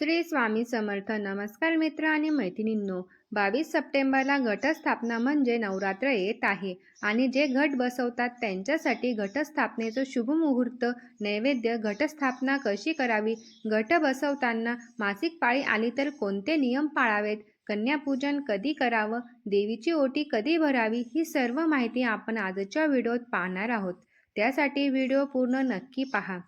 श्री स्वामी समर्थ. नमस्कार मित्र आणि मैत्रिणींनो बावीस सप्टेंबरला घटस्थापना म्हणजे नवरात्र येत आहे आणि जे घट बसवतात त्यांच्यासाठी घटस्थापनेचं शुभ मुहूर्त नैवेद्य घटस्थापना कशी करावी घट बसवताना मासिक पाळी आली तर कोणते नियम पाळावेत कन्यापूजन कधी करावं देवीची ओटी कधी भरावी ही सर्व माहिती आपण आजच्या व्हिडिओत पाहणार आहोत. त्यासाठी व्हिडिओ पूर्ण नक्की पहा.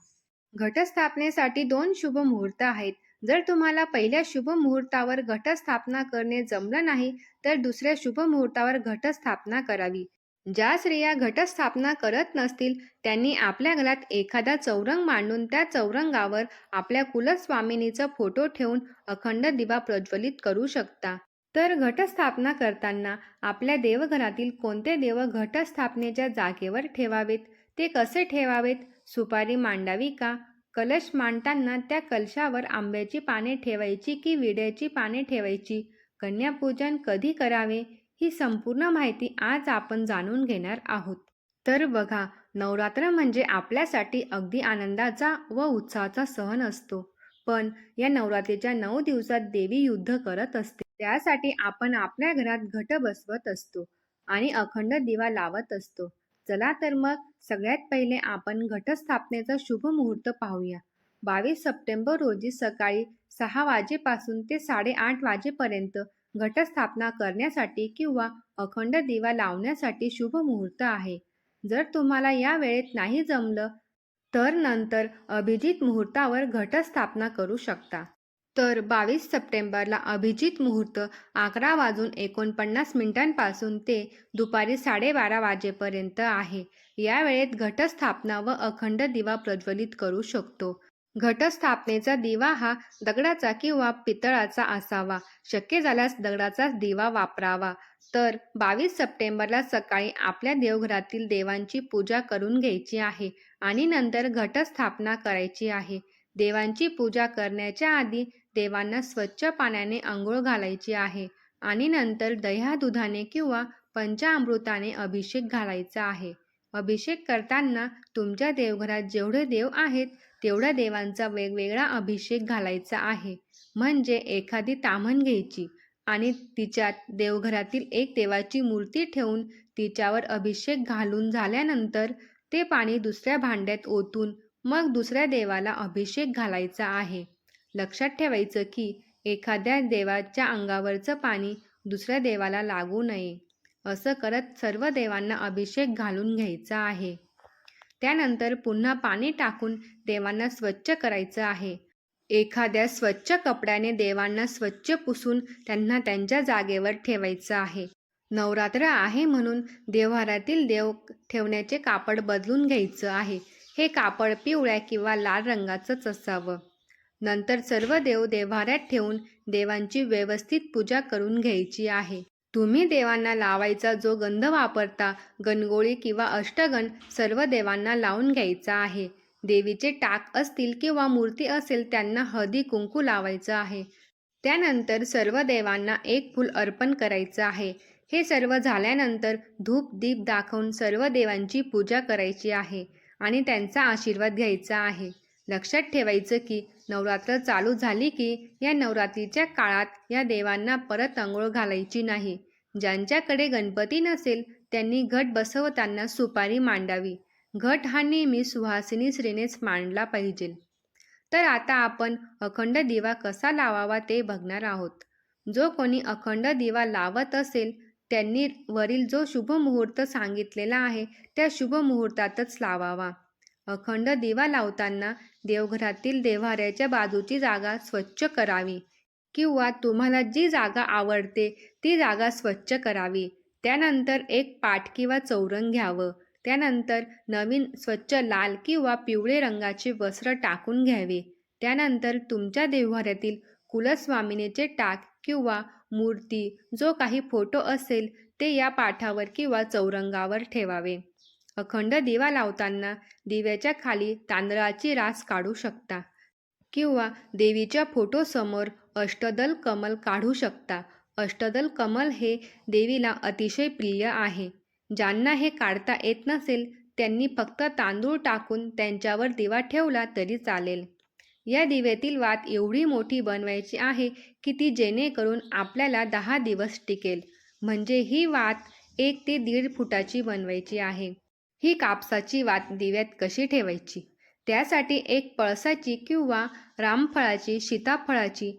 घटस्थापनेसाठी दोन शुभ मुहूर्त आहेत. जर तुम्हाला पहिल्या शुभ मुहूर्तावर घटस्थापना करणे जमलं नाही तर दुसऱ्या शुभ मुहूर्तावर घटस्थापना करावी. ज्या स्त्रिया घटस्थापना करत नसतील त्यांनी आपल्या घरात एखादा चौरंग मांडून त्या चौरंगावर आपल्या कुलस्वामिनीचा फोटो ठेवून अखंड दिवा प्रज्वलित करू शकता. तर घटस्थापना करताना आपल्या देवघरातील कोणते देव घटस्थापनेच्या जागेवर ठेवावेत? ते कसे ठेवावेत? सुपारी मांडावी का? कलश मांडताना त्या कलशावर आंब्याची पाने ठेवायची की विड्याची पाने ठेवायची? कन्यापूजन कधी करावे? ही संपूर्ण माहिती आज आपण जाणून घेणार आहोत. तर बघा नवरात्र म्हणजे आपल्यासाठी अगदी आनंदाचा व उत्साहाचा सण असतो. पण या नवरात्रीच्या नऊ दिवसात देवी युद्ध करत असते. त्यासाठी आपण आपल्या घरात घट बसवत असतो आणि अखंड दिवा लावत असतो. चला तर मग सगळ्यात पहिले आपण घटस्थापनेचा शुभ मुहूर्त पाहूया. बावीस सप्टेंबर रोजी सकाळी सहा वाजेपासून ते साडेआठ वाजेपर्यंत घटस्थापना करण्यासाठी किंवा अखंड दिवा लावण्यासाठी शुभ मुहूर्त आहे. जर तुम्हाला या वेळेत नाही जमलं तर नंतर अभिजित मुहूर्तावर घटस्थापना करू शकता. तर बावीस सप्टेंबरला अभिजित मुहूर्त अकरा वाजून एकोणपन्नास मिनिटांपासून ते दुपारी साडेबारा वाजेपर्यंत आहे. या वेळेत घटस्थापना व अखंड दिवा प्रज्वलित करू शकतो. घटस्थापनेचा दिवा हा दगडाचा किंवा पितळाचा असावा. शक्य झाल्यास दगडाचाच दिवा वापरावा. तर बावीस सप्टेंबरला सकाळी आपल्या देवघरातील देवांची पूजा करून घ्यायची आहे आणि नंतर घटस्थापना करायची आहे. देवांची पूजा करण्याच्या आधी देवांना स्वच्छ पाण्याने आंघोळ घालायची आहे आणि नंतर दह्या दुधाने किंवा पंचामृताने अभिषेक घालायचा आहे. अभिषेक करताना तुमच्या देवघरात जेवढे देव आहेत तेवढ्या देवांचा वेगवेगळा अभिषेक घालायचा आहे. म्हणजे एखादी ताम्हण घ्यायची आणि तिच्यात देवघरातील एक देवाची मूर्ती ठेवून तिच्यावर अभिषेक घालून झाल्यानंतर ते पाणी दुसऱ्या भांड्यात ओतून मग दुसऱ्या देवाला अभिषेक घालायचा आहे. लक्षात ठेवायचं की एखाद्या देवाच्या अंगावरचं पाणी दुसऱ्या देवाला लागू नये. असं करत सर्व देवांना अभिषेक घालून घ्यायचा आहे. त्यानंतर पुन्हा पाणी टाकून देवांना स्वच्छ करायचं आहे. एखाद्या स्वच्छ कपड्याने देवांना स्वच्छ पुसून त्यांना त्यांच्या जागेवर ठेवायचं आहे. नवरात्र आहे म्हणून देव्हारातील देव ठेवण्याचे कापड बदलून घ्यायचं आहे. हे कापड पिवळ्या किंवा लाल रंगाचंच असावं. नंतर सर्व देव देव्हाऱ्यात ठेवून देवांची व्यवस्थित पूजा करून घ्यायची आहे. तुम्ही देवांना लावायचा जो गंध वापरता गणगोळी किंवा अष्टगण सर्व देवांना लावून घ्यायचा आहे. देवीचे टाक असतील किंवा मूर्ती असेल त्यांना हळदी कुंकू लावायचं आहे. त्यानंतर सर्व देवांना एक फूल अर्पण करायचं आहे. हे सर्व झाल्यानंतर धूप दीप दाखवून सर्व देवांची पूजा करायची आहे. आणि त्यांचा आशीर्वाद घ्यायचा आहे. लक्षात ठेवायचं की नवरात्र चालू झाली की या नवरात्रीच्या काळात या देवांना परत आंघोळ घालायची नाही. ज्यांच्याकडे गणपती नसेल त्यांनी घट बसवताना सुपारी मांडावी. घट हा नेहमी सुहासिनी स्त्रीनेच मांडला पाहिजे. तर आता आपण अखंड दिवा कसा लावावा ते बघणार आहोत. जो कोणी अखंड दिवा लावत असेल त्यांनी वरील जो शुभ मुहूर्त सांगितलेला आहे त्या शुभ मुहूर्तातच लावावा. अखंड दिवा लावताना देवघरातील देव्हाऱ्याच्या बाजूची जागा स्वच्छ करावी किंवा तुम्हाला जी जागा आवडते ती जागा स्वच्छ करावी. त्यानंतर एक पाट किंवा चौरंग घ्यावं. त्यानंतर नवीन स्वच्छ लाल किंवा पिवळे रंगाचे वस्त्र टाकून घ्यावे. त्यानंतर तुमच्या देव्हाऱ्यातील कुलस्वामिनीचे टाक किंवा मूर्ती जो काही फोटो असेल ते या पाठावर किंवा चौरंगावर ठेवावे. अखंड दिवा लावताना दिव्याच्या खाली तांदळाची रास काढू शकता किंवा देवीच्या फोटोसमोर अष्टदल कमल काढू शकता. अष्टदल कमल हे देवीला अतिशय प्रिय आहे. ज्यांना हे काढता येत नसेल त्यांनी फक्त तांदूळ टाकून त्यांच्यावर दिवा ठेवला तरी चालेल. या दिव्यातील वात एवढी मोठी बनवायची आहे की ती जेणेकरून आपल्याला दहा दिवस टिकेल. म्हणजे ही वात एक ते दीड फुटाची बनवायची आहे. ही कापसाची वात दिव्यात कशी ठेवायची? त्यासाठी एक पळसाची किंवा रामफळाची सीताफळाची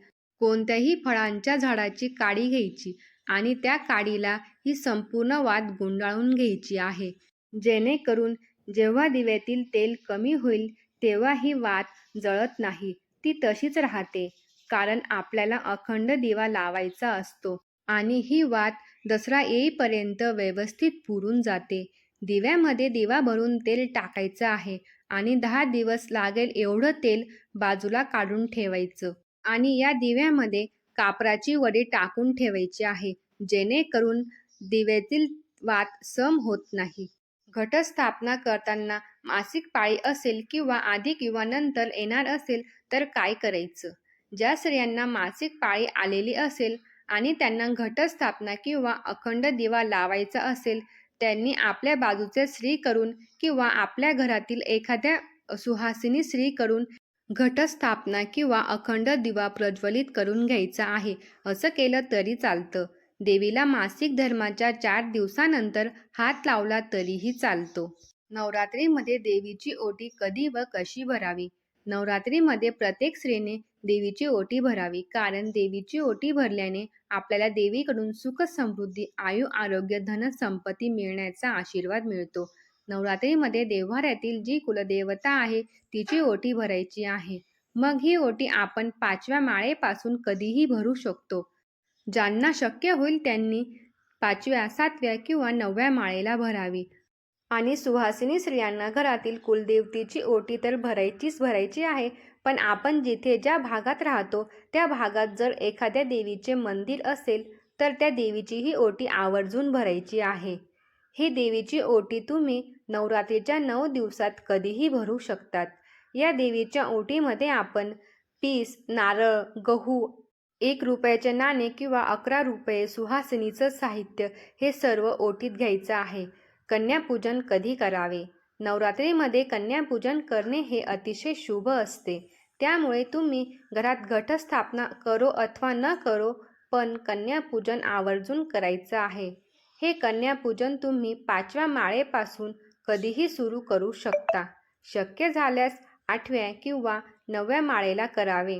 कोणत्याही फळांच्या झाडाची काडी घ्यायची आणि त्या काडीला ही संपूर्ण वात गुंडाळून घ्यायची आहे. जेणेकरून जेव्हा दिव्यातील तेल कमी होईल तेव्हा ही वात जळत नाही. ती तशीच राहते. कारण आपल्याला अखंड दिवा लावायचा असतो आणि ही वात दसरा येईपर्यंत व्यवस्थित पुरून जाते. दिव्यामध्ये दिवा भरून तेल टाकायचं आहे आणि दहा दिवस लागेल एवढं तेल बाजूला काढून ठेवायचं आणि या दिव्यामध्ये कापराची वडी टाकून ठेवायची आहे जेणेकरून दिव्यातील वात सम होत नाही. घटस्थापना करताना मासिक पाळी असेल किंवा आधी किंवा नंतर येणार असेल तर काय करायचं? ज्या स्त्रियांना मासिक पाळी आलेली असेल आणि त्यांना घटस्थापना किंवा अखंड दिवा लावायचा असेल त्यांनी आपल्या बाजूचे स्त्री करून किंवा आपल्या घरातील एखाद्या सुहासिनी स्त्री करून घटस्थापना किंवा अखंड दिवा प्रज्वलित करून घ्यायचा आहे असं केलं तरी चालतं. देवीला मासिक धर्माच्या चार दिवसानंतर हात लावला तरीही चालतो. नवरात्रीमध्ये देवीची ओटी कधी व कशी भरावी? नवरात्रीमध्ये प्रत्येक स्त्रीने देवीची ओटी भरावी. कारण देवीची ओटी भरल्याने आपल्याला देवीकडून सुख समृद्धी आयु आरोग्य धन संपत्ती मिळण्याचा आशीर्वाद मिळतो. नवरात्रीमध्ये देव्हाऱ्यातील जी कुलदेवता आहे तिची ओटी भरायची आहे. मग ही ओटी आपण पाचव्या माळेपासून कधीही भरू शकतो. ज्यांना शक्य होईल त्यांनी पाचव्या सातव्या किंवा नवव्या माळेला भरावी. आणि सुहासिनी स्त्रियांना घरातील कुलदेवतेची ओटी तर भरायचीच भरायची आहे पण आपण जिथे ज्या भागात राहतो त्या भागात जर एखाद्या देवीचे मंदिर असेल तर त्या देवीची ही ओटी आवर्जून भरायची आहे. ही देवीची ओटी तुम्ही नवरात्रीच्या नऊ दिवसात कधीही भरू शकतात. या देवीच्या ओटीमध्ये आपण पीस नारळ गहू एक रुपयाचे नाणे किंवा अकरा रुपये सुहासिनीचं साहित्य हे सर्व ओटीत घ्यायचं आहे. कन्यापूजन कधी करावे? नवरात्रीमध्ये कन्यापूजन करणे हे अतिशय शुभ असते. त्यामुळे तुम्ही घरात घटस्थापना करो अथवा न करो पण कन्यापूजन आवर्जून करायचं आहे. हे कन्यापूजन तुम्ही पाचव्या माळेपासून कधीही सुरू करू शकता. शक्य झाल्यास आठव्या किंवा नवव्या माळेला करावे.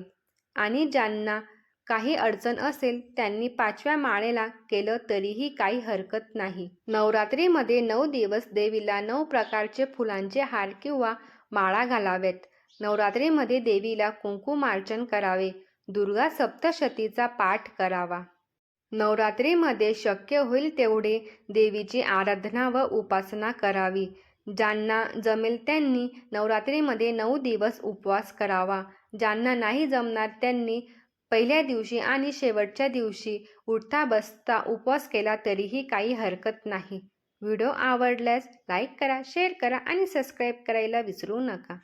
आणि ज्यांना काही अडचण असेल त्यांनी पाचव्या माळेला केलं तरीही काही हरकत नाही. नवरात्रीमध्ये नऊ दिवस देवीला नऊ प्रकारचे फुलांचे हार किंवा माळा घालावेत. नवरात्रीमध्ये देवीला कुंकुमार्चन करावे. दुर्गा सप्तशतीचा पाठ करावा. नवरात्रीमध्ये शक्य होईल तेवढे देवीची आराधना व उपासना करावी. ज्यांना जमेल त्यांनी नवरात्रीमध्ये नऊ दिवस उपवास करावा. ज्यांना नाही जमणार त्यांनी पहिल्या दिवशी आणि शेवटच्या दिवशी उठता बसता उपवास केला तरीही काही हरकत नाही. व्हिडिओ आवडल्यास लाईक करा शेअर करा आणि सबस्क्राईब करायला विसरू नका.